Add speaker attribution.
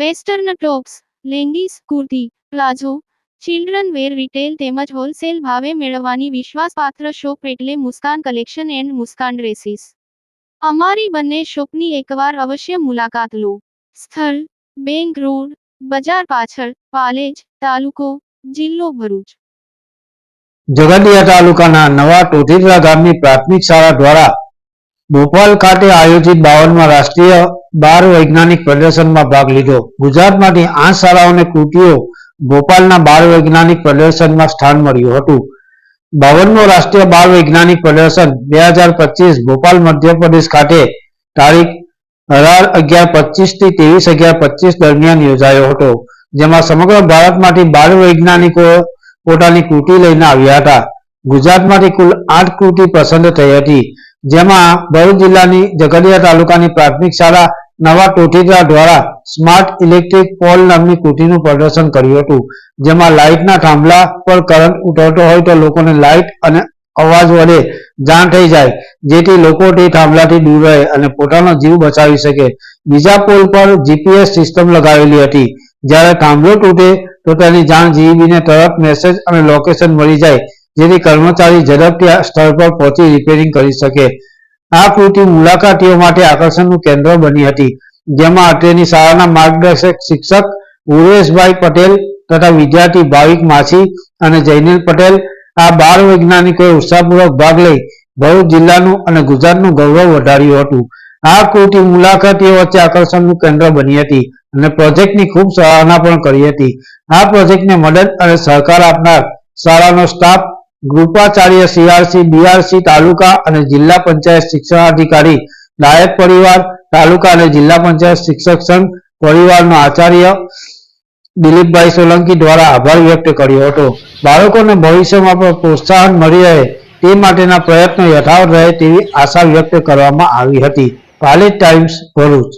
Speaker 1: Western tops, leggings, kurti, palazzo, children wear retail તેમજ wholesale ભાવે મેળવવાની વિશ્વાસપાત્ર શોપ એટલે Muskan collection and Muskan dresses. અમારી બંને શોપની એકવાર અવશ્ય મુલાકાત લો. સ્થળ, બેંક રોડ, બજાર પાછળ, પાલેજ, તાલુકો, જિલ્લો ભરૂચ.
Speaker 2: ઝઘડિયા તાલુકાના નવા ટોટીદરા ગામની પ્રાથમિક શાળા દ્વારા ભોપાલ ખાતે આયોજિત બાવનમાં રાષ્ટ્રીય બાર વૈજ્ઞાનિક પ્રદર્શનમાં ભાગ લીધો. ગુજરાતમાંથી આઠ શાળાઓને કૃતિઓ ભોપાલના બાળ વૈજ્ઞાનિક પ્રદર્શનમાં સ્થાન મળ્યું હતું. બાવનમો રાષ્ટ્રીય બાળ વૈજ્ઞાનિક પ્રદર્શન બે હજાર પચીસ ભોપાલ મધ્યપ્રદેશ ખાતે તારીખ અઢાર અગિયાર પચીસથી ત્રેવીસ અગિયાર પચીસ દરમિયાન યોજાયો હતો, જેમાં સમગ્ર ભારતમાંથી બાળ વૈજ્ઞાનિકો પોતાની કૃતિ લઈને આવ્યા હતા. ગુજરાતમાંથી કુલ આઠ કૃતિ પસંદ થઈ હતી. જેમાં ભરૂચ જિલ્લાની ઝઘડિયા તાલુકાની પ્રાથમિક શાળા નવા ટોટીદરા દ્વારા સ્માર્ટ ઇલેક્ટ્રિક પોલ નામની કૃતિનું પ્રદર્શન કર્યું હતું. જેમાં લાઇટના થાંભલા પર કરંટ ઉતરતો હોય તો લોકોને લાઇટ અને અવાજ વડે જાણ થઈ જાય, જેથી લોકો તે થાંભલાથી દૂર રહે અને પોતાનો જીવ બચાવી શકે. બીજા પોલ પર જીપીએસ સિસ્ટમ લગાવેલી હતી. જ્યારે થાંભલો તૂટે તો તેની જાણ જીવીને તરત મેસેજ અને લોકેશન મળી જાય જેથી કર્મચારી ઝડપથી સ્થળ પર પહોંચી રિપેરિંગ કરી શકે. આ કૃતિ મુલાકાતીઓ માટે આકર્ષણનું કેન્દ્ર બની હતી, જેમાં અત્રેની શાળાના માર્ગદર્શક શિક્ષક ઉર્વેશભાઈ પટેલ તથા વિદ્યાર્થી ભાવિક માછી અને જૈનિલ પટેલ આ બાળ વૈજ્ઞાનિકોએ ઉત્સાહપૂર્વક ભાગ લઈ ભરૂચ જિલ્લાનું અને ગુજરાતનું ગૌરવ વધાર્યું હતું. આ કૃતિ મુલાકાતીઓ વચ્ચે આકર્ષણનું કેન્દ્ર બની હતી અને પ્રોજેક્ટની ખૂબ સરાહના પણ કરી હતી. આ પ્રોજેક્ટને મદદ અને સહકાર આપનાર શાળાનો સ્ટાફ ગૃપાચાર્ય સીઆરસી બીઆરસી તાલુકા અને જિલ્લા પંચાયત શિક્ષણાધિકારી નાયક પરિવાર, તાલુકા અને જિલ્લા પંચાયત શિક્ષક સંઘ, પરિવારનો આચાર્ય દિલીપભાઈ સોલંકી દ્વારા આભાર વ્યક્ત કર્યો હતો. બાળકોને ભવિષ્યમાં પણ પ્રોત્સાહન મળી રહે તે માટેના પ્રયત્નો યથાવત રહે તેવી આશા વ્યક્ત કરવામાં આવી હતી. પાલેજ ટાઈમ્સ ભરૂચ.